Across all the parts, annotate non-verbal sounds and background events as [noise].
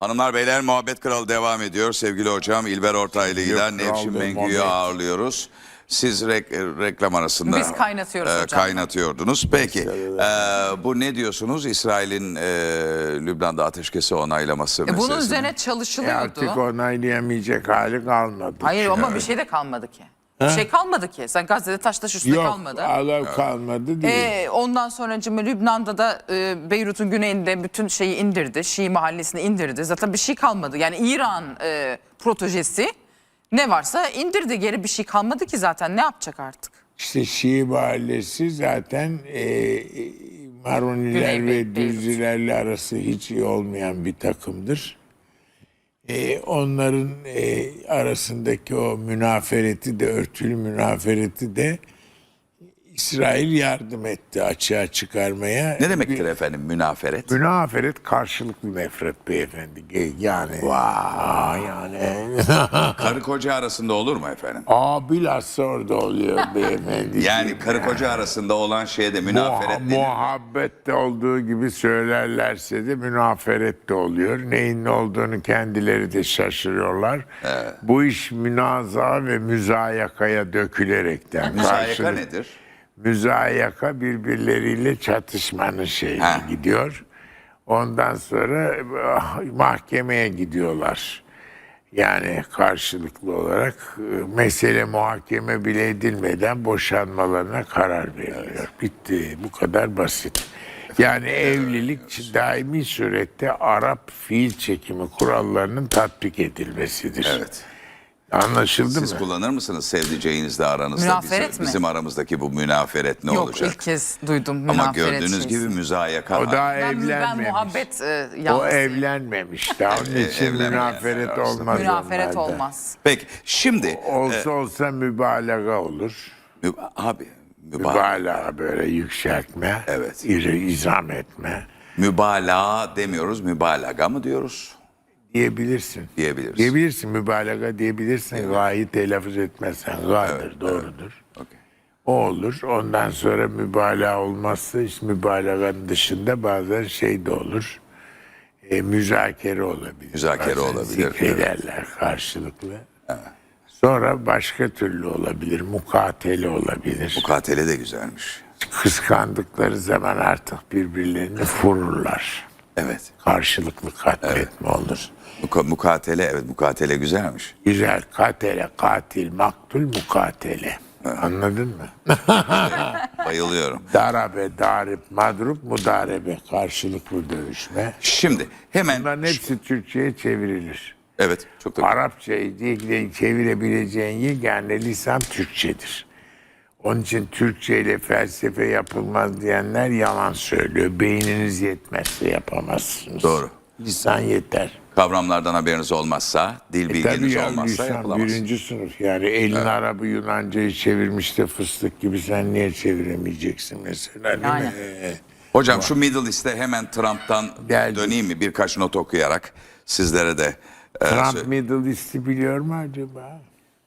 Hanımlar beyler muhabbet kralı devam ediyor. Sevgili hocam İlber Ortaylı ile Yok, Nevşin Mengü'yü ağırlıyoruz. Siz rek- reklam arasında Biz kaynatıyoruz e, hocam. kaynatıyordunuz. Peki e, bu ne diyorsunuz? İsrail'in e, Lübnan'da ateşkesi onaylaması E, bunun meselesi. üzerine E çalışılıyordu. artık onaylayamayacak hali kalmadı. Hayır ama bir şey de kalmadı ki. Bir şey kalmadı ki. Sen Gazze'de taş taş üstüne Yok kalmadı. alev kalmadı değil. Ee, ondan sonra Lübnan'da da e, Beyrut'un güneyinde bütün şeyi indirdi. Şii mahallesini indirdi. Zaten bir şey kalmadı. Yani İran e, protojesi ne varsa indirdi. Geri bir şey kalmadı ki zaten. Ne yapacak artık? İşte Şii mahallesi zaten e, e, Maroniler Güney ve Beyrut. Düzcilerle arası hiç iyi olmayan bir takımdır. E, onların e, arasındaki o münafereti de örtülü münafereti de İsrail yardım etti açığa çıkarmaya. Ne demektir efendim münaferet? Münaferet karşılıklı nefret beyefendi. Yani. Vay yani. [laughs] Karı koca arasında olur mu efendim? Aa bilhassa orada oluyor beyefendi. Yani karı koca arasında olan şeyde münaferet Muha- muhabbette olduğu gibi söylerlerse de münaferet de oluyor. Neyin ne olduğunu kendileri de şaşırıyorlar. Bu iş münaza ve müzayakaya dökülerekten. Müzayaka karşılık- nedir? Müzayaka birbirleriyle çatışmanın şeyine Ha. gidiyor. Ondan sonra ah, mahkemeye gidiyorlar. Yani karşılıklı olarak e, mesele muhakeme bile edilmeden boşanmalarına karar veriliyor. Bitti. Bu kadar basit. Yani evlilik daimi surette Arap fiil çekimi kurallarının tatbik edilmesidir. Evet. Anlaşıldı Siz mı? kullanır mısınız sevdiceğinizle aranızda? Münaferet bizim, mi? bizim aramızdaki bu münaferet ne Yok olacak? ilk kez duydum Ama münaferet gördüğünüz şeysi. gibi müzayaka O daha ben, ben evlenmemiş. muhabbet e, O evlenmemiş. Daha onun için evlenmeyen münaferet arasında. olmaz. Münaferet onlarda. olmaz. Peki şimdi Olsa olsa mübalağa olur. müba- abi müba- Mübalağa böyle yükseltme. Evet. iri izam etme mübalağa demiyoruz mübalağa mı diyoruz diyebilirsin. diyebiliriz. Diyebilirsin mübalağa diyebilirsin. Gayı telaffuz etmezsen gaydır doğrudur. Okey. O olur. Ondan sonra mübalağa olmazsa işte mübalağanın dışında bazen şey de olur. E, müzakere olabilir. Müzakere Bazen olabilir, Zikrederler karşılıklı. Sonra başka türlü olabilir. Mukatele olabilir. Mukatele de güzelmiş. Kıskandıkları zaman artık birbirlerini [laughs] vururlar. Evet. Karşılıklı katletme olur. Muka- mukatele evet mukatele güzelmiş. Güzel katele, katil, maktul, mukatele. Anladın mı? [laughs] Bayılıyorum. Darabe, darip, madrup, mudarebe. Karşılıklı dövüşme. Şimdi hemen Bunların hepsi Türkçe'ye çevrilir. evet çok da Arapçayı diye çevirebileceğin yegane lisan Türkçedir. Onun için Türkçe ile felsefe yapılmaz diyenler yalan söylüyor. Beyniniz yetmezse yapamazsınız. Doğru. Lisan yeter. kavramlardan haberiniz olmazsa, dil E bilginiz ya olmazsa lisan yapılamaz. birinci sınıf. Yani elin Arabı Yunanca'yı çevirmiş de fıstık gibi sen niye çeviremeyeceksin mesela değil Yani. mi? Ee, Hocam şu Middle East'e hemen Trump'tan Geldik. döneyim mi birkaç not okuyarak sizlere de. e, Trump sö- Middle East'i biliyor mu acaba?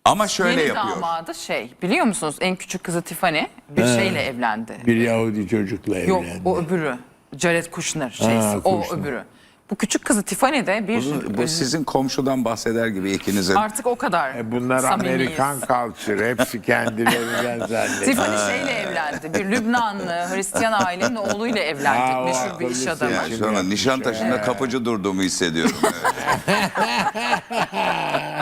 Ama şöyle Yeni yapıyor. damadı şey biliyor musunuz en küçük kızı Tiffany bir şeyle evlendi. Bir Yahudi çocukla Yok evlendi. o öbürü. Jared Kushner şeysi. Ha, o Kushner. öbürü. Bu küçük kızı Tiffany de bir Bu, bu sizin komşudan bahseder gibi ikinizin. artık o kadar E bunlar samimiyiz. Amerikan culture. Hepsi kendilerinden [laughs] zannediyor. Tiffany şeyle evlendi. Bir Lübnanlı Hristiyan ailenin oğluyla evlendi. Ha, o Meşhur bir iş akıllısı adamı. ya. Yani sonra Nişantaşı'nda kapıcı durduğumu hissediyorum. [laughs]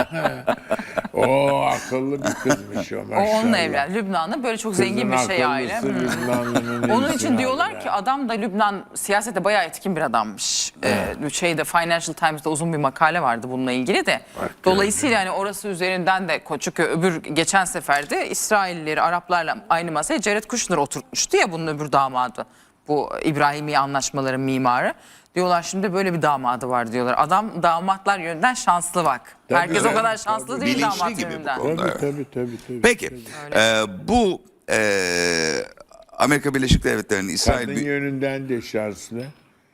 [laughs] o akıllı bir kızmış o O maşallah. onunla evlendi. Lübnanlı böyle çok zengin bir Kızın şey aile. akıllısı Hmm. Lübnanlı'nın [laughs] Onun iyisini için diyorlar aldı ki adam da Lübnan siyasete bayağı etkin bir adammış. Ee, şeyde Financial Times'da uzun bir makale vardı bununla ilgili de. Dolayısıyla hani orası üzerinden de çünkü öbür geçen seferde İsraillileri Araplarla aynı masaya Jared Kushner oturtmuştu ya bunun öbür damadı. Bu İbrahimi anlaşmaların mimarı. Diyorlar şimdi böyle bir damadı var diyorlar. Adam damatlar yönünden şanslı bak. Tabii, Herkes tabii, o kadar şanslı tabii. değil Bilinçli damat gibi bu yönünden. konu. Tabii tabii tabii. tabii. Peki e, bu e, Amerika Birleşik Devletleri'nin İsrail... Kadın bir- yönünden de şanslı.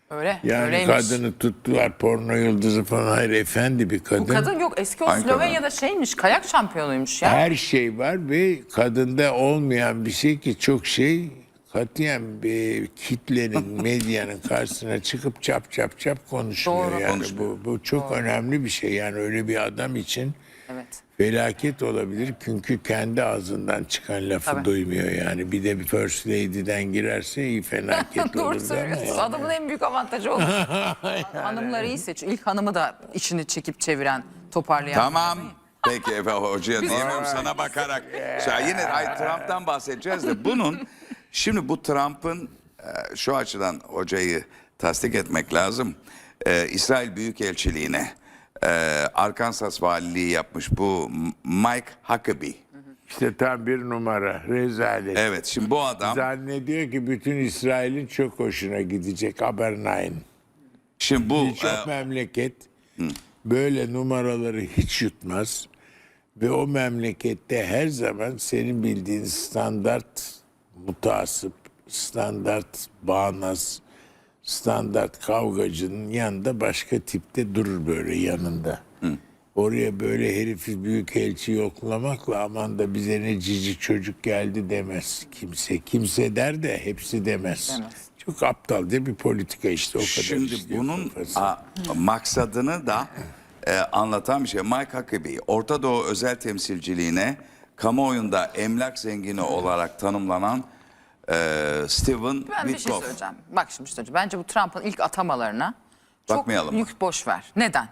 Öyle. Yani öyleymiş. kadını tuttular porno yıldızı falan. Hayır efendi bir kadın. Bu kadın yok eski o kadın? Slovenya'da şeymiş kayak şampiyonuymuş ya. Her şey var ve kadında olmayan bir şey ki çok şey katiyen bir kitlenin, [laughs] medyanın karşısına çıkıp çap çap çap konuşmuyor. Doğru. Yani Konuşmuyor. bu, bu çok önemli bir şey. Yani öyle bir adam için Evet. felaket olabilir. Çünkü kendi ağzından çıkan lafı Tabii. duymuyor yani. Bir de bir First Lady'den girerse iyi felaket [laughs] Doğru olur. söylüyorsun. Yani. Adamın en büyük avantajı o. [laughs] Hanımları iyi seçiyor. İlk hanımı da içini çekip çeviren, toparlayan. Tamam. Peki efendim hocaya diyemiyorum sana bakarak. Ya yine ay, Trump'tan bahsedeceğiz de bunun şimdi bu Trump'ın e, şu açıdan hocayı tasdik etmek lazım. E, İsrail Büyükelçiliğine e, Arkansas valiliği yapmış bu Mike Huckabee. İşte tam bir numara. Rezalet. Evet şimdi bu adam Zannediyor ki bütün İsrail'in çok hoşuna gidecek Abernayn. şimdi bu Birçok e, memleket böyle numaraları hiç yutmaz. Ve o memlekette her zaman senin bildiğin standart mutasip, standart bağnaz, standart kavgacının yanında başka tipte durur böyle yanında. Oraya böyle herifi büyük elçi yoklamakla aman da bize ne cici çocuk geldi demez kimse. Kimse der de hepsi demez. Demez. Çok aptalca bir politika işte o kadar. Şimdi bunun a, maksadını da e, anlatan bir şey. Mike Huckabee, Orta Doğu özel temsilciliğine kamuoyunda emlak zengini olarak tanımlanan e, Steven Ben bir şey Witkoff. söyleyeceğim. Bak şimdi işte bence bu Trump'ın ilk atamalarına çok Bakmayalım mı? yük boş ver. Neden?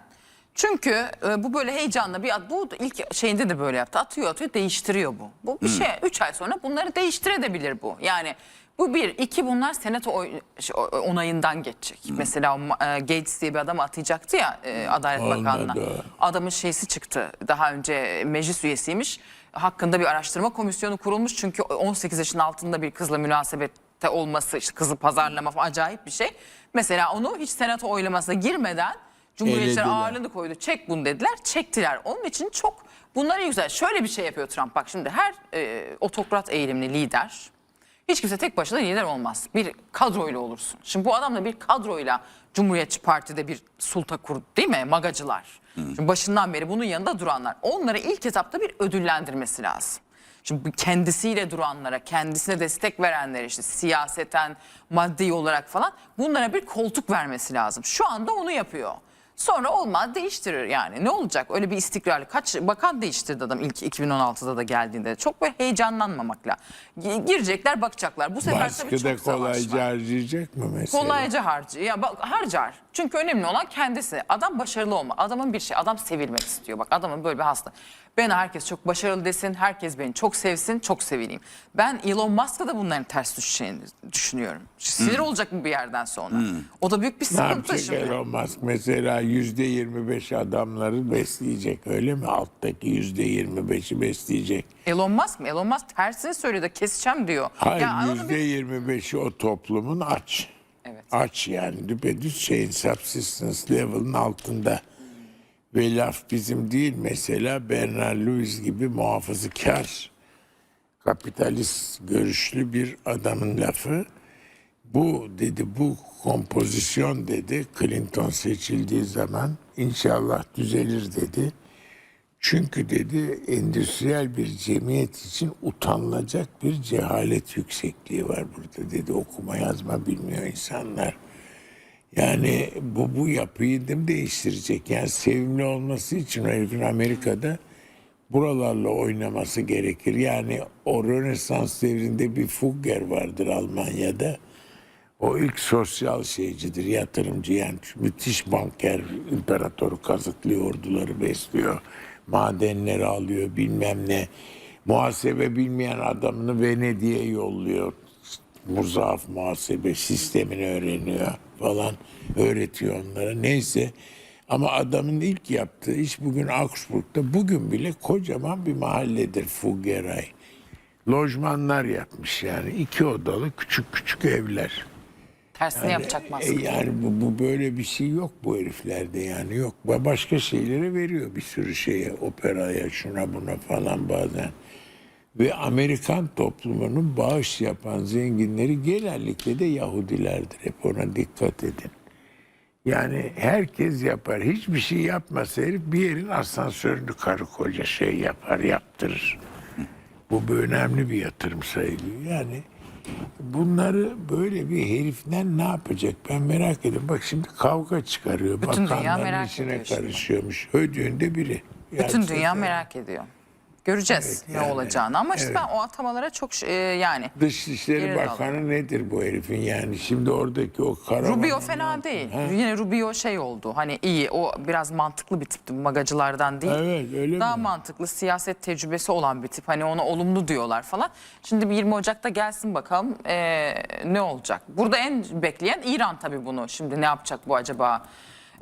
Çünkü e, bu böyle heyecanla bir at, bu da ilk şeyinde de böyle yaptı. Atıyor atıyor değiştiriyor bu. Bu bir şey. Üç ay sonra bunları değiştirebilir bu. Yani bu bir. iki bunlar senato oy- şey, o- onayından geçecek. Mesela o, Ma- e, Gates diye bir adam atayacaktı ya e, Adalet. Bakanlığı'na. Adamın şeysi çıktı. Daha önce meclis üyesiymiş. Hakkında bir araştırma komisyonu kurulmuş. Çünkü 18 yaşın altında bir kızla münasebette olması, işte kızı pazarlama falan acayip bir şey. Mesela onu hiç senato oylamasına girmeden Cumhuriyetçiler Elediler. ağırlığını koydu. Çek bunu dediler. Çektiler. Onun için çok bunları güzel. Şöyle bir şey yapıyor Trump. Bak şimdi her e, otokrat eğilimli lider hiç kimse tek başına lider olmaz. Bir kadroyla olursun. Şimdi bu adam da bir kadroyla Cumhuriyetçi Parti'de bir sulta kurdu değil mi? Magacılar. Şimdi başından beri bunun yanında duranlar. Onları ilk etapta bir ödüllendirmesi lazım. Şimdi kendisiyle duranlara, kendisine destek verenlere işte siyaseten, maddi olarak falan bunlara bir koltuk vermesi lazım. Şu anda onu yapıyor. Sonra olmaz değiştirir yani. Ne olacak? Öyle bir istikrarlı. Kaç bakan değiştirdi adam ilk 2016'da da geldiğinde. Çok böyle heyecanlanmamakla. Gi- Girecekler bakacaklar. Bu sefer tabii Baskıda çok savaş kolayca var. harcayacak mı mesela? Kolayca harcıyor. Ya bak harcar. Çünkü önemli olan kendisi. Adam başarılı olma. Adamın bir şey. Adam sevilmek istiyor. Bak adamın böyle bir hasta. Ben herkes çok başarılı desin. Herkes beni çok sevsin. Çok sevileyim. Ben Elon Musk'a da bunların ters düşeceğini düşünüyorum. Sinir olacak bu bir yerden sonra. O da büyük bir Ne sıkıntı yapacak şimdi. Elon Musk? Mesela yüzde yirmi beş adamları besleyecek öyle mi? Alttaki yüzde yirmi beşi besleyecek. Elon Musk mı? Elon Musk tersini söylüyor da keseceğim diyor. Hayır yüzde yirmi beşi o toplumun aç. Evet. Aç yani düpedüz şeyin subsistence level'ın altında. Ve laf bizim değil mesela Bernard Lewis gibi muhafazakar kapitalist görüşlü bir adamın lafı. Bu dedi bu kompozisyon dedi Clinton seçildiği zaman inşallah düzelir dedi. Çünkü dedi endüstriyel bir cemiyet için utanılacak bir cehalet yüksekliği var burada dedi. Okuma yazma bilmiyor insanlar. Yani bu bu yapıyı mı değiştirecek? Yani sevimli olması için herifin Amerika'da buralarla oynaması gerekir. Yani o Rönesans devrinde bir Fugger vardır Almanya'da. O ilk sosyal şeycidir, yatırımcı yani müthiş banker, imparatoru kazıklıyor, orduları besliyor, madenleri alıyor bilmem ne. Muhasebe bilmeyen adamını Venedik'e yolluyor. Muzaaf muhasebe sistemini öğreniyor falan, öğretiyor onlara. Neyse ama adamın ilk yaptığı iş bugün Augsburg'da, bugün bile kocaman bir mahalledir Fuggeray. Lojmanlar yapmış yani iki odalı küçük küçük evler. Tersini yapacak Musk. E yani bu, bu böyle bir şey yok bu heriflerde yani yok. Ba- Başka şeylere veriyor bir sürü şeye, operaya, şuna buna falan bazen. Ve Amerikan toplumunun bağış yapan zenginleri genellikle de Yahudilerdir. Hep ona dikkat edin. Yani herkes yapar. Hiçbir şey yapmasa herif bir yerin asansörünü karı koca şey yapar, yaptırır. Bu bir önemli bir yatırım sayılıyor. Yani bunları böyle bir herifler ne yapacak ben merak ediyorum. Bak şimdi kavga çıkarıyor. Bütün dünya Bakanların merak işine ediyor şimdi. karışıyormuş. Hödüğünde biri. Bütün Yani dünya merak ediyor. Göreceğiz Evet, ne yani, olacağını ama işte evet. ben o atamalara çok e, yani Dışişleri Bakanı nedir bu herifin yani? Şimdi oradaki o karavan. Rubio fena değil. Yine Rubio şey oldu. Hani iyi o biraz mantıklı bir tipti magacılardan değil. Evet öyle Daha mi? mantıklı siyaset tecrübesi olan bir tip. Hani ona olumlu diyorlar falan. Şimdi bir 20 Ocak'ta gelsin bakalım eee, ne olacak. Burada en bekleyen İran tabii bunu. Şimdi ne yapacak bu acaba?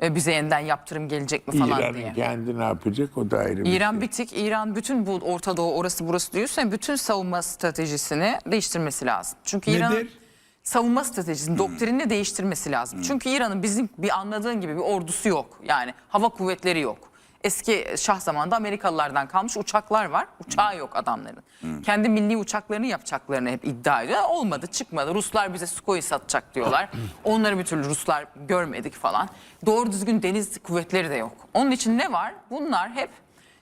E, bize yeniden yaptırım gelecek mi falan diye. İran'ın kendi ne yapacak o da ayrı bir İran şey. bitik. İran bütün bu Orta Doğu orası burası diyorsa bütün savunma stratejisini değiştirmesi lazım. Çünkü İran'ın Nedir? savunma stratejisini, doktrinini değiştirmesi lazım. Çünkü İran'ın bizim bir anladığın gibi bir ordusu yok. Yani hava kuvvetleri yok. Eski şah zamanında Amerikalılardan kalmış uçaklar var. Uçağı yok adamların. Kendi milli uçaklarını yapacaklarını hep iddia ediyor. Olmadı, çıkmadı. Ruslar bize Sukhoi satacak diyorlar. Onları bir türlü Ruslar görmedik falan. Doğru düzgün deniz kuvvetleri de yok. Onun için ne var? Bunlar hep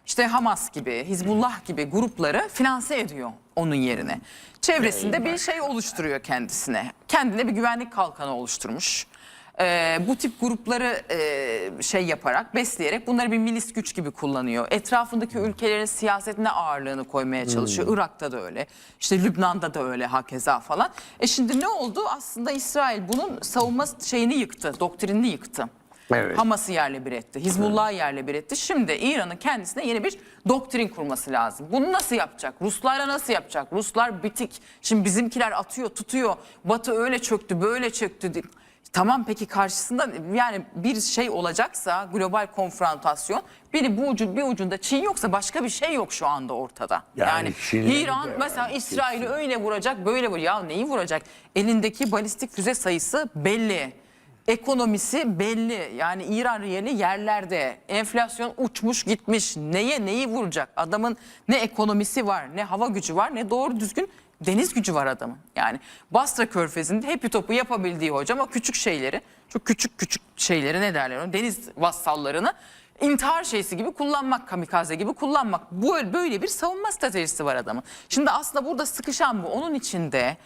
işte Hamas gibi, Hizbullah gibi grupları finanse ediyor onun yerine. Çevresinde bir şey oluşturuyor kendisine. Kendine bir güvenlik kalkanı oluşturmuş. Ee, bu tip grupları e, şey yaparak, besleyerek bunları bir milis güç gibi kullanıyor. Etrafındaki ülkelerin siyasetine ağırlığını koymaya çalışıyor. Irak'ta da öyle, işte Lübnan'da da öyle hakeza falan. E şimdi ne oldu? Aslında İsrail bunun savunma şeyini yıktı, doktrinini yıktı. Evet. Hamas'ı yerle bir etti. Hizbullah'ı yerle bir etti. Şimdi İran'ın kendisine yeni bir doktrin kurması lazım. Bunu nasıl yapacak? Ruslarla nasıl yapacak? Ruslar bitik. Şimdi bizimkiler atıyor, tutuyor. Batı öyle çöktü, böyle çöktü. Tamam peki karşısında yani bir şey olacaksa global konfrontasyon biri bu ucun bir ucunda Çin yoksa başka bir şey yok şu anda ortada. Yani Yani, İran de mesela İsrail'i öyle vuracak böyle vuracak. Ya neyi vuracak? Elindeki balistik füze sayısı belli. Ekonomisi belli. Yani İran riyali yerlerde. Enflasyon uçmuş gitmiş. Neye neyi vuracak? Adamın ne ekonomisi var, ne hava gücü var, ne doğru düzgün deniz gücü var adamın. Yani Basra Körfezi'nde hepi topu yapabildiği hocam o küçük şeyleri, çok küçük küçük şeyleri ne derler onu deniz vassallarını intihar şeysi gibi kullanmak, kamikaze gibi kullanmak. Bu böyle bir savunma stratejisi var adamın. Şimdi aslında burada sıkışan bu. Onun içinde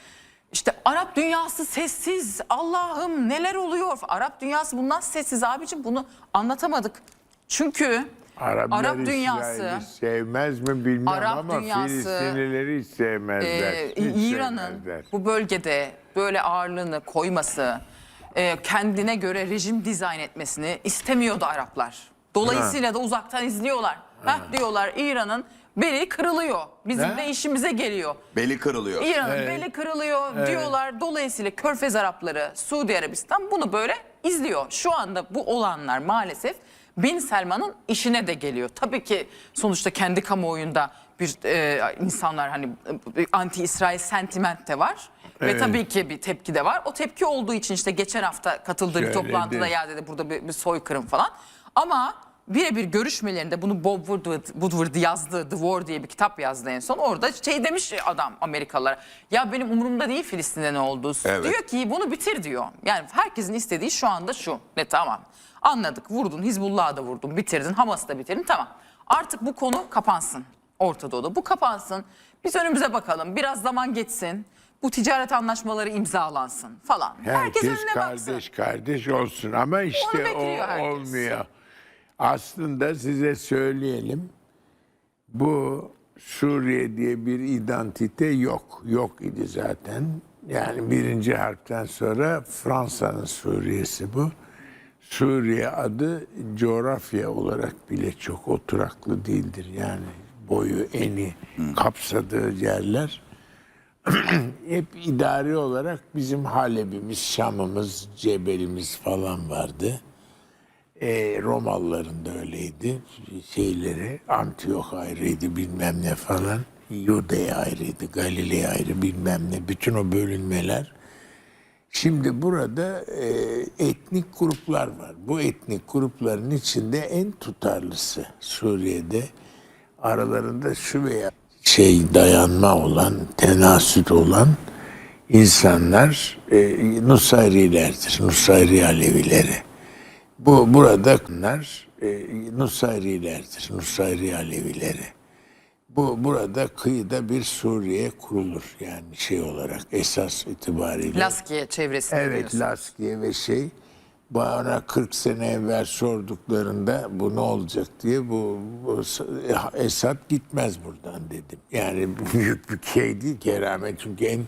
işte Arap dünyası sessiz. Allah'ım neler oluyor? Arap dünyası bundan sessiz abicim bunu anlatamadık. Çünkü Araplar Arap dünyası sevmez mi bilmem Arap ama dünyası, Filistinlileri hiç sevmezler. e, İran'ın bu bölgede böyle ağırlığını koyması, e, kendine göre rejim dizayn etmesini istemiyordu Araplar. Dolayısıyla da uzaktan izliyorlar. Heh diyorlar İran'ın beli kırılıyor. Bizim Ne? de işimize geliyor. Beli kırılıyor. İran'ın beli kırılıyor diyorlar. Dolayısıyla Körfez Arapları, Suudi Arabistan bunu böyle izliyor. Şu anda bu olanlar maalesef Bin Selman'ın işine de geliyor. Tabii ki sonuçta kendi kamuoyunda bir e, insanlar hani e, anti İsrail sentiment de var. Ve Evet. tabii ki bir tepki de var. O tepki olduğu için işte geçen hafta katıldığı bir toplantıda ya dedi burada bir, bir soykırım falan. Ama birebir görüşmelerinde bunu Bob Woodward, Woodward yazdı. The War diye bir kitap yazdı en son. Orada şey demiş adam Amerikalılara. Ya benim umurumda değil Filistin'de ne olduğu. Evet. Diyor ki bunu bitir diyor. Yani herkesin istediği şu anda şu. Ne tamam. Anladık vurdun Hizbullah'ı da vurdun bitirdin Hamas'ı da bitirdin tamam. Artık bu konu kapansın Orta Doğu'da. Bu kapansın. Biz önümüze bakalım. Biraz zaman geçsin. Bu ticaret anlaşmaları imzalansın falan. Herkes Herkes önüne baksın. kardeş kardeş olsun ama işte o herkes. olmuyor. Aslında size söyleyelim. Bu Suriye diye bir identite yok. Yok idi zaten. Yani birinci harpten sonra Fransa'nın Suriye'si bu. Suriye adı coğrafya olarak bile çok oturaklı değildir. Yani boyu, eni, kapsadığı yerler [clears throat] hep idari olarak bizim Halep'imiz, Şam'ımız, Cebel'imiz falan vardı. E, Romalıların da öyleydi. Şeyleri, Antiyok ayrıydı bilmem ne falan. Yudea ayrıydı, Galilea ayrı bilmem ne. Bütün o bölünmeler. Şimdi burada e, etnik gruplar var. Bu etnik grupların içinde en tutarlısı Suriye'de aralarında şu veya şey dayanma olan, tenasüt olan insanlar e, Nusayrilerdir. Nusayri Alevileri. Bu burada bunlar e, Nusayrilerdir. Nusayri Alevileri. Bu burada kıyıda bir Suriye kurulur yani şey olarak esas itibariyle. Laskiye çevresinde Evet diyorsun. Laskiye ve şey bana 40 sene evvel sorduklarında bu ne olacak diye bu, bu Esad gitmez buradan dedim. Yani büyük bir şey değil keramet çünkü en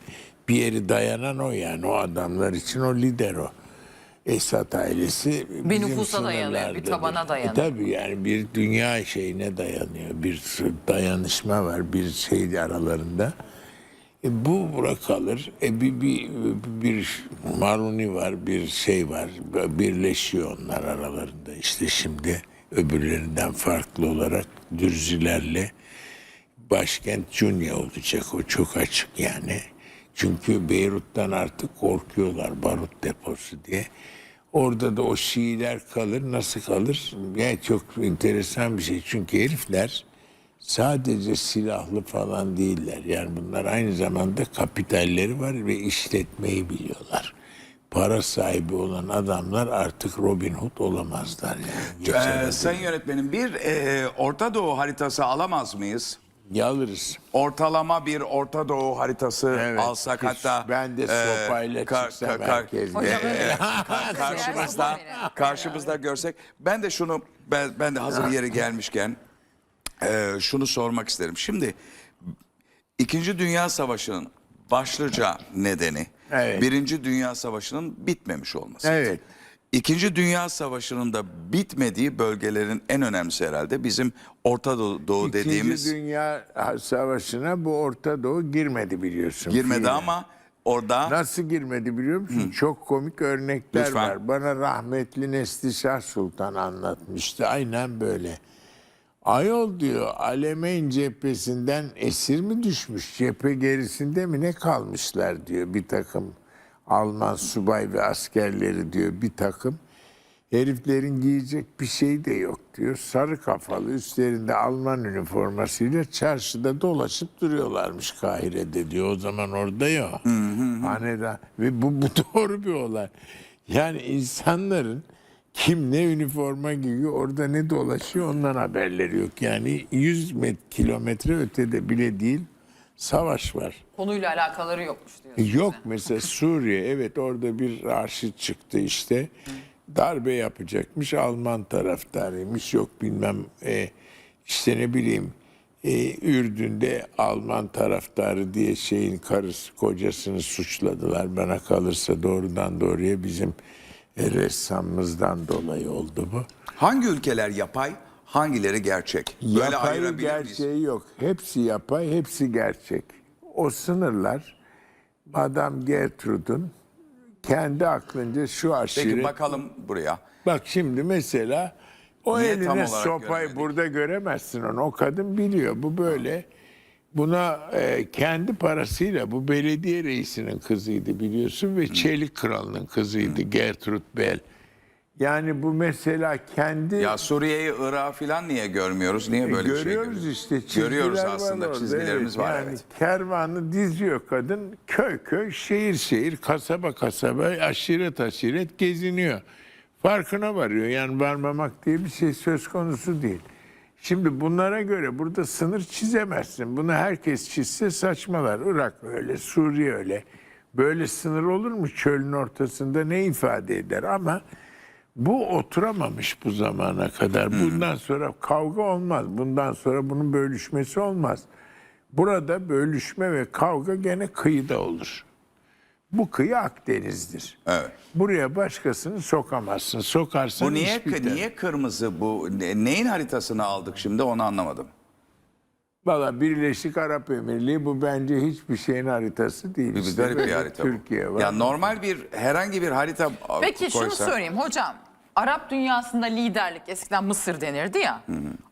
bir yeri dayanan o yani o adamlar için o lider o. Esad ailesi Bir nüfusa dayanıyor, bir tabana dayanıyor. E tabii yani bir dünya şeyine dayanıyor. Bir dayanışma var bir şey aralarında. E bu bura kalır. E bir, bir, bir maruni var, bir şey var. Birleşiyor onlar aralarında. İşte şimdi öbürlerinden farklı olarak Dürzilerle başkent Cunya olacak. O çok açık yani. Çünkü Beyrut'tan artık korkuyorlar barut deposu diye. Orada da o Şiiler kalır. Nasıl kalır? Yani çok enteresan bir şey. Çünkü herifler sadece silahlı falan değiller. Yani bunlar aynı zamanda kapitalleri var ve işletmeyi biliyorlar. Para sahibi olan adamlar artık Robin Hood olamazlar yani. Ee, sayın yönetmenim bir e, Orta Doğu haritası alamaz mıyız? Yalırız. Ortalama bir Orta Doğu haritası Evet, alsak hiç- hatta ben de e, sopayla çıksam herkes Hocam de- öyle. [laughs] karşımızda karşımızda görsek ben de şunu ben, ben de hazır yeri gelmişken e, şunu sormak isterim. Şimdi İkinci Dünya Savaşı'nın başlıca nedeni Evet. Birinci Dünya Savaşı'nın bitmemiş olması. Evet. İkinci Dünya Savaşı'nın da bitmediği bölgelerin en önemlisi herhalde bizim Orta Doğu, Doğu İkinci dediğimiz Dünya Savaşı'na bu Orta Doğu girmedi biliyorsun. girmedi fiilen. ama orada Nasıl girmedi biliyor musun? Çok komik örnekler Lütfen. var. Bana rahmetli Neslişah Sultan anlatmıştı. Aynen böyle. Ayol diyor Alemeyn cephesinden esir mi düşmüş? Cephe gerisinde mi ne kalmışlar diyor bir takım Alman subay ve askerleri diyor bir takım. Heriflerin giyecek bir şey de yok diyor. Sarı kafalı üstlerinde Alman üniformasıyla çarşıda dolaşıp duruyorlarmış Kahire'de diyor. O zaman orada ya. Hanedan. Ve bu, bu [laughs] doğru bir olay. Yani insanların kim ne üniforma giyiyor orada ne dolaşıyor ondan haberleri yok. Yani 100 met kilometre ötede bile değil savaş var. Konuyla alakaları yokmuş diyorsun. Yok mesela Suriye evet orada bir arşit çıktı işte darbe yapacakmış Alman taraftarıymış yok bilmem e, işte ne bileyim e, Ürdün'de Alman taraftarı diye şeyin karısı kocasını suçladılar bana kalırsa doğrudan doğruya bizim e, ressamımızdan dolayı oldu bu. hangi ülkeler yapay, hangileri gerçek? Böyle Yapay ayırabilir miyiz? gerçeği yok. Hepsi yapay, hepsi gerçek. O sınırlar Madame Gertrude'un kendi aklınca şu aşiret. Peki bakalım buraya. Bak şimdi mesela o Niye tam eline olarak sopayı görmedik? burada göremezsin onu. O kadın biliyor. Bu böyle. Buna e, kendi parasıyla bu belediye reisinin kızıydı biliyorsun ve Çelik Kralı'nın kızıydı Gertrude Bell. Yani bu mesela kendi Ya Suriye'yi, Irak'ı falan niye görmüyoruz? Niye böyle bir şey görüyoruz işte. Görüyoruz var aslında orada, çizgilerimiz evet. var Yani evet. kervanı diziyor kadın köy köy şehir şehir kasaba kasaba aşiret aşiret geziniyor. Farkına varıyor yani varmamak diye bir şey söz konusu değil. Şimdi bunlara göre burada sınır çizemezsin. Bunu herkes çizse saçmalar. Irak öyle, Suriye öyle. Böyle sınır olur mu çölün ortasında ne ifade eder ama bu oturamamış bu zamana kadar. Bundan sonra kavga olmaz. Bundan sonra bunun bölüşmesi olmaz. Burada bölüşme ve kavga gene kıyıda olur. Bu kıyı Akdeniz'dir. Evet. Buraya başkasını sokamazsın. Sokarsan Bu niye iş biter. niye kırmızı bu? Ne- Neyin haritasını aldık şimdi onu anlamadım. Valla Birleşik Arap Emirliği bu bence hiçbir şeyin haritası değil. Bir İşte garip bir böyle harita bu. Türkiye var. Ya normal bir herhangi bir harita Peki şunu söyleyeyim hocam. Arap dünyasında liderlik eskiden Mısır denirdi ya.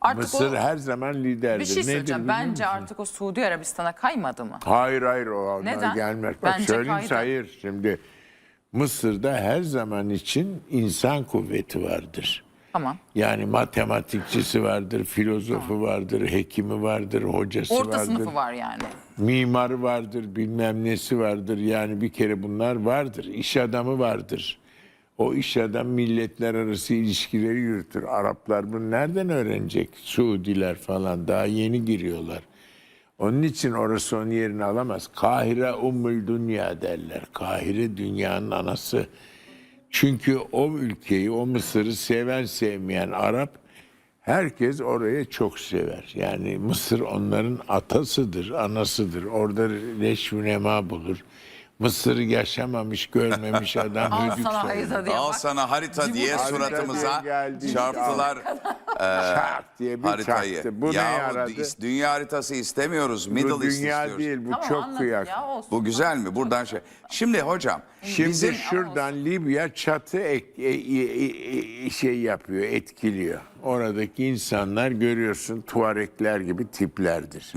Artık Mısır o, her zaman liderdir. bir şey Nedir söyleyeceğim. biliyor Bence artık o Suudi Arabistan'a kaymadı mı? Hayır hayır o Neden? gelmez. Bak Bence söyleyeyim kaydı. hayır. Şimdi Mısır'da her zaman için insan kuvveti vardır. Tamam. Yani matematikçisi vardır, filozofu vardır, hekimi vardır, hocası Orta vardır. sınıfı var yani. mimarı vardır, bilmem nesi vardır. Yani bir kere bunlar vardır. İş adamı vardır. O iş adam milletler arası ilişkileri yürütür. Araplar bunu nereden öğrenecek? Suudiler falan daha yeni giriyorlar. Onun için orası onun yerini alamaz. Kahire Ummul Dünya derler. Kahire dünyanın anası. Çünkü o ülkeyi, o Mısır'ı seven sevmeyen Arap herkes oraya çok sever. Yani Mısır onların atasıdır, anasıdır. Orada reşvü nema bulur. Mısır'ı yaşamamış, görmemiş adam Al sana söyler. harita diye Al bak. sana harita diye Harita suratımıza diye geldi. çarptılar Çak diye bir haritayı. çaktı. Bu ne Yahu yaradı? dünya haritası istemiyoruz. Middle Bu East dünya istiyoruz. değil, bu Tamam, çok kıyak. ya, olsun. Bu güzel mi? Buradan şey. Şimdi hocam Şimdi bizim şuradan Libya çatı ek- e- e- e- şey yapıyor, etkiliyor. Oradaki insanlar görüyorsun Tuarekler gibi tiplerdir.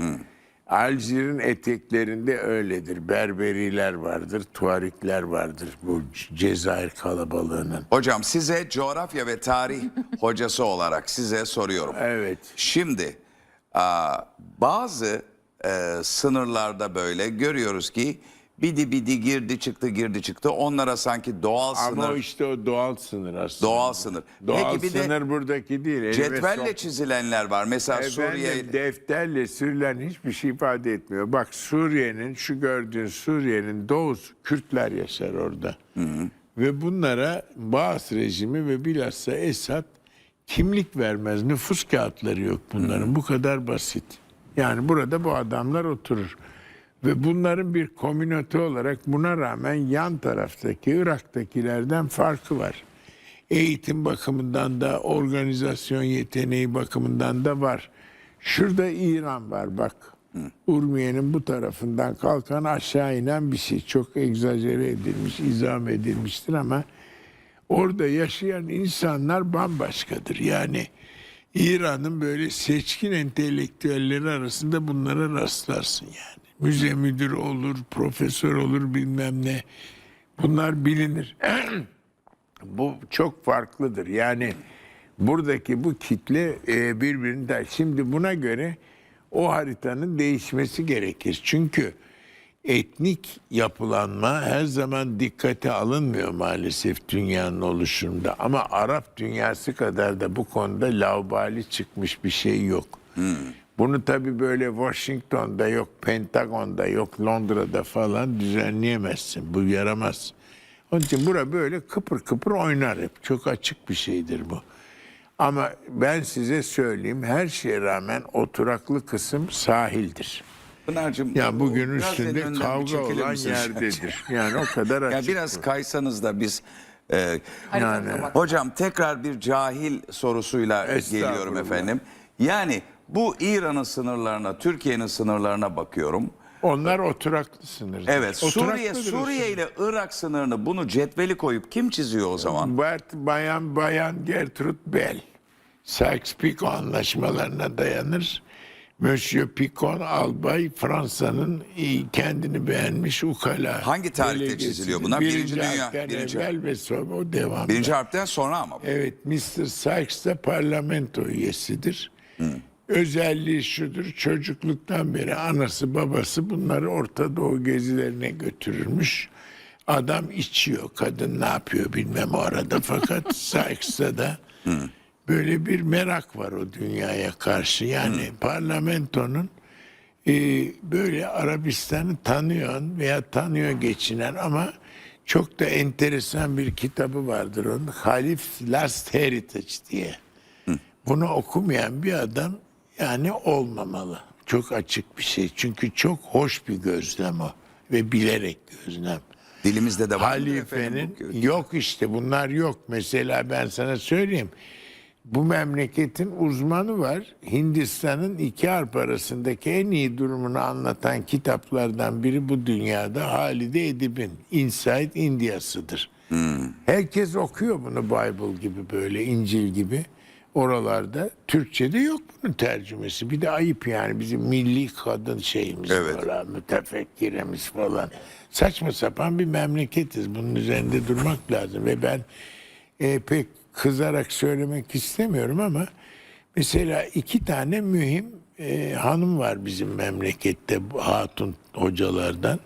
Alcir'in eteklerinde öyledir. Berberiler vardır, Tuarikler vardır bu Cezayir kalabalığının. hocam size coğrafya ve tarih [laughs] hocası olarak size soruyorum. Evet. Şimdi bazı e, sınırlarda böyle görüyoruz ki bidi bidi girdi çıktı girdi çıktı. Onlara sanki doğal Ama sınır, o işte o doğal sınır aslında. doğal sınır. Doğal Peki bir de sınır buradaki değil. cetvelle sok- çizilenler var. Mesela Efendim, Suriye defterle sürülen hiçbir şey ifade etmiyor. Bak Suriye'nin şu gördüğün Suriye'nin doğusu Kürtler yaşar orada. Ve bunlara Baas rejimi ve bilhassa Esad kimlik vermez. Nüfus kağıtları yok bunların. Bu kadar basit. Yani burada bu adamlar oturur. Ve bunların bir komünite olarak buna rağmen yan taraftaki Irak'takilerden farkı var. Eğitim bakımından da organizasyon yeteneği bakımından da var. Şurada İran var bak. Urmiye'nin bu tarafından kalkan aşağı inen bir şey. Çok egzajere edilmiş, izam edilmiştir ama orada yaşayan insanlar bambaşkadır. Yani İran'ın böyle seçkin entelektüelleri arasında bunlara rastlarsın yani. Müze müdürü olur, profesör olur bilmem ne. Bunlar bilinir. [clears throat] bu çok farklıdır. Yani buradaki bu kitle e, birbirinden. Şimdi buna göre o haritanın değişmesi gerekir. Çünkü etnik yapılanma her zaman dikkate alınmıyor maalesef dünyanın oluşumunda. Ama Arap dünyası kadar da bu konuda laubali çıkmış bir şey yok. Bunu tabii böyle Washington'da yok, Pentagon'da yok, Londra'da falan düzenleyemezsin. Bu yaramaz. Onun için bura böyle kıpır kıpır oynar hep. Çok açık bir şeydir bu. Ama ben size söyleyeyim her şeye rağmen oturaklı kısım sahildir. Pınar'cığım Ya bugün üstünde kavga olan yerdedir. [laughs] Yani o kadar Ya açık. biraz kaysanız da biz e, Yani- hocam tekrar bir cahil sorusuyla geliyorum efendim. Yani bu İran'ın sınırlarına, Türkiye'nin sınırlarına bakıyorum. Onlar oturaklı sınırdır. Evet, Suriye Oturaklıdır o Suriye ile Irak sınırını bunu cetveli koyup kim çiziyor o zaman? Bert Bayan Bayan Gertrude Bell Sykes-Picot anlaşmalarına dayanır. Monsieur Picot albay Fransa'nın kendini beğenmiş ukala. Hangi tarihte çiziliyor bunlar? Birinci Dünya- harpten Birinci- evvel ve sonra o devam. Birinci harpten sonra ama. bu. Evet Mr. Sykes de parlamento üyesidir. Özelliği şudur çocukluktan beri anası babası bunları Orta Doğu gezilerine götürürmüş. Adam içiyor kadın ne yapıyor bilmem o arada fakat [laughs] Sykes'ta da böyle bir merak var o dünyaya karşı. Yani parlamentonun e, böyle Arabistan'ı tanıyan veya tanıyor geçinen ama çok da enteresan bir kitabı vardır onun. Halif Last Heritage diye. Bunu okumayan bir adam yani olmamalı. Çok açık bir şey. Çünkü çok hoş bir gözlem o. Ve bilerek gözlem. Dilimizde de var Halifenin yok işte bunlar yok. Mesela ben sana söyleyeyim. Bu memleketin uzmanı var. Hindistan'ın iki harp arasındaki en iyi durumunu anlatan kitaplardan biri bu dünyada Halide Edip'in Inside India'sıdır. Herkes okuyor bunu Bible gibi böyle İncil gibi oralarda. Türkçe'de yok bunun tercümesi. Bir de ayıp yani bizim milli kadın şeyimiz Evet. ha, Mütefekkiremiz falan. Saçma sapan bir memleketiz. Bunun üzerinde durmak lazım. Ve ben e, pek kızarak söylemek istemiyorum ama mesela iki tane mühim e, hanım var bizim memlekette hatun hocalardan.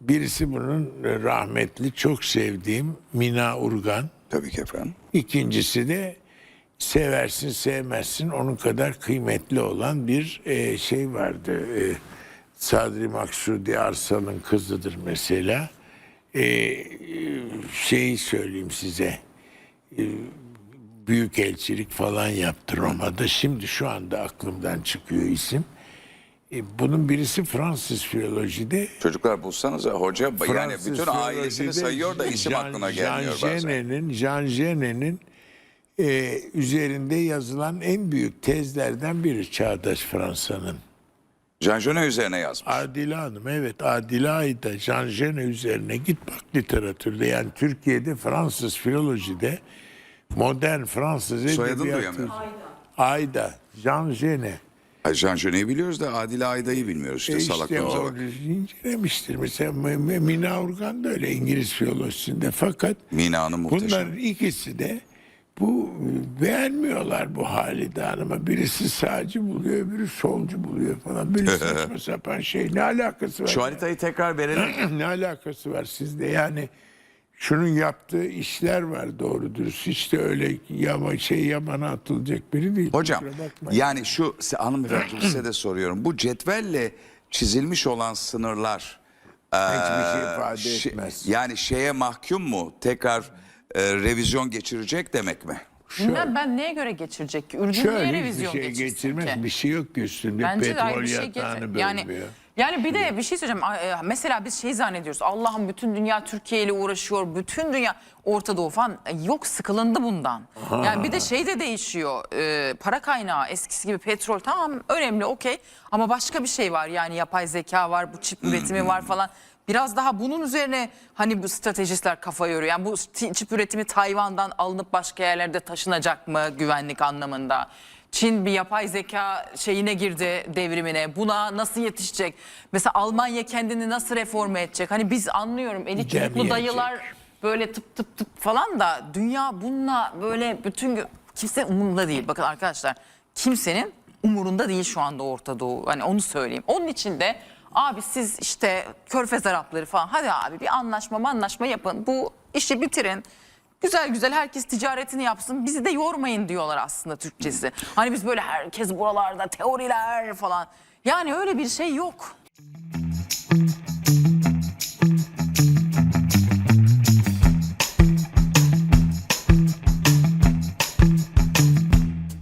Birisi bunun rahmetli çok sevdiğim Mina Urgan. Tabii ki efendim. İkincisi de seversin sevmezsin onun kadar kıymetli olan bir e, şey vardı. E, Sadri Maksudi Arsal'ın kızıdır mesela. Ee, e, şeyi söyleyeyim size. Ee, Büyükelçilik falan yaptı Roma'da. Şimdi şu anda aklımdan çıkıyor isim. Ee, bunun birisi Fransız filolojide. Çocuklar bulsanıza hoca yani Fransız bütün ailesini sayıyor da isim Jean- aklına gelmiyor Jean bazen. Jean Genet'in e, üzerinde yazılan en büyük tezlerden biri Çağdaş Fransa'nın. Jean Genet üzerine yazmış. Adile Hanım evet Adile Ayda Jean Genet üzerine git bak literatürde yani Türkiye'de Fransız filolojide modern Fransız Soyadını edebiyatı. duyamıyorum. Ayda Jean Genet. Ay, Jean Genet'i biliyoruz da Adile Ayda'yı bilmiyoruz işte, işte salaklığımıza bak. incelemiştir. Mesela M- M- Mina Urgan da öyle İngiliz filolojisinde fakat Mina Hanım muhteşem. bunların ikisi de bu beğenmiyorlar bu Halide Hanım'a. Birisi sağcı buluyor, öbürü solcu buluyor falan. Böyle [laughs] saçma sapan şey. Ne alakası var? Şu ya? haritayı tekrar verelim. [clears throat] ne alakası var sizde? Yani şunun yaptığı işler var doğru dürüst. Hiç de öyle yama, şey yamana atılacak biri değil. Hocam yani şu hanımefendi size de soruyorum. Bu cetvelle çizilmiş olan sınırlar hiçbir şey ifade şe- etmez. yani şeye mahkum mu? Tekrar eee, revizyon geçirecek demek mi? Bilmem ben neye göre geçirecek ki? Niye Şöyle hiçbir revizyon şey geçirsin geçirmez. ki? Bir şey yok ki üstünde. Bence Petrol bir şey yatağını. Yani, yani bir de bir şey söyleyeceğim. E, Mesela biz şey zannediyoruz. Allah'ım bütün dünya Türkiye ile uğraşıyor. Bütün dünya Orta Doğu falan. E, Yok sıkılındı bundan. Yani bir de şey de değişiyor. E, para kaynağı eskisi gibi petrol tamam önemli okey. Ama başka bir şey var. Yani yapay zeka var. Bu çip üretimi var [clears throat] falan. Biraz daha bunun üzerine hani bu stratejistler kafa yoruyor. Yani bu çip üretimi Tayvan'dan alınıp başka yerlerde taşınacak mı güvenlik anlamında? Çin bir yapay zeka şeyine girdi devrimine. Buna nasıl yetişecek? Mesela Almanya kendini nasıl reforme edecek? Hani biz anlıyorum eli çubuklu dayılar böyle tıp tıp tıp falan da dünya bununla böyle bütün kimse umurunda değil. Bakın arkadaşlar kimsenin umurunda değil şu anda Orta Doğu. Hani onu söyleyeyim. Onun için de abi siz işte Körfez Arapları falan hadi abi bir anlaşma anlaşma yapın. Bu işi bitirin. Güzel güzel herkes ticaretini yapsın. Bizi de yormayın diyorlar aslında Türkçesi. Hani biz böyle herkes buralarda teoriler falan. Yani öyle bir şey yok.